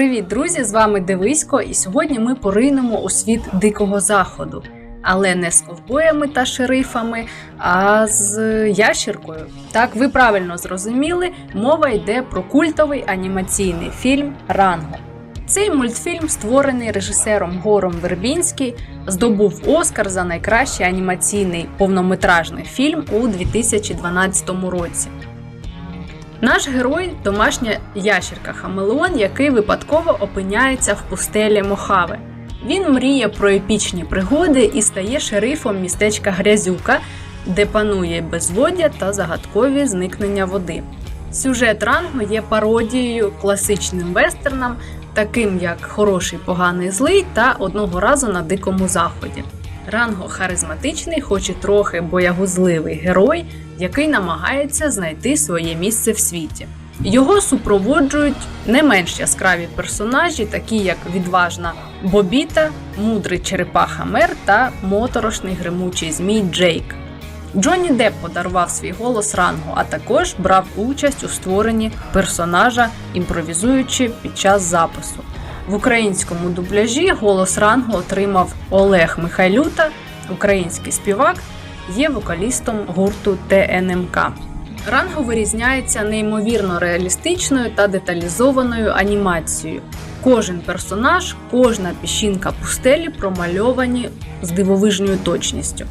Привіт, друзі! З вами Девисько, і сьогодні ми поринемо у світ дикого заходу. Але не з ковбоями та шерифами, а з ящіркою. Так, ви правильно зрозуміли, мова йде про культовий анімаційний фільм Ранго. Цей мультфільм, створений режисером Гором Вербінський, здобув Оскар за найкращий анімаційний повнометражний фільм у 2012 році. Наш герой домашня ящерка Хамелеон, який випадково опиняється в пустелі Мохаве. Він мріє про епічні пригоди і стає шерифом містечка Грязюка, де панує безводдя та загадкові зникнення води. Сюжет рангу є пародією класичним вестернам, таким як Хороший, поганий злий та одного разу на дикому заході. Ранго харизматичний, хоч і трохи боягузливий герой, який намагається знайти своє місце в світі. Його супроводжують не менш яскраві персонажі, такі як відважна Бобіта, мудрий черепаха Мер та моторошний гримучий змій Джейк. Джонні Депп подарував свій голос рангу, а також брав участь у створенні персонажа, імпровізуючи під час запису. В українському дубляжі голос рангу отримав Олег Михайлюта, український співак, є вокалістом гурту ТНМК. Ранго вирізняється неймовірно реалістичною та деталізованою анімацією. Кожен персонаж, кожна піщинка пустелі промальовані з дивовижною точністю.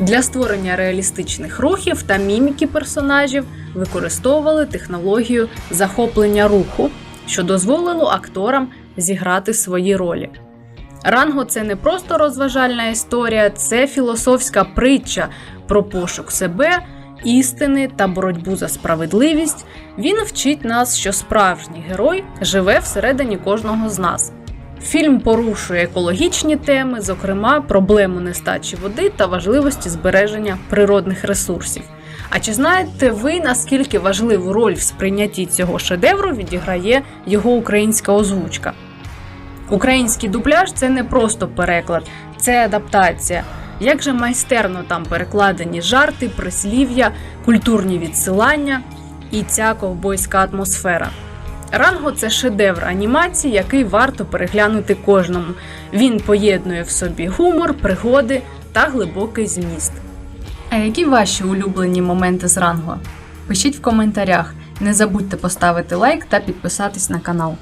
Для створення реалістичних рухів та міміки персонажів використовували технологію захоплення руху, що дозволило акторам зіграти свої ролі. Ранго це не просто розважальна історія, це філософська притча про пошук себе, істини та боротьбу за справедливість. Він вчить нас, що справжній герой живе всередині кожного з нас. Фільм порушує екологічні теми, зокрема проблему нестачі води та важливості збереження природних ресурсів. А чи знаєте ви, наскільки важливу роль в сприйнятті цього шедевру відіграє його українська озвучка? Український дубляж це не просто переклад, це адаптація. Як же майстерно там перекладені жарти, прислів'я, культурні відсилання і ця ковбойська атмосфера. Ранго це шедевр анімації, який варто переглянути кожному. Він поєднує в собі гумор, пригоди та глибокий зміст. А які ваші улюблені моменти з ранго? Пишіть в коментарях. Не забудьте поставити лайк та підписатись на канал.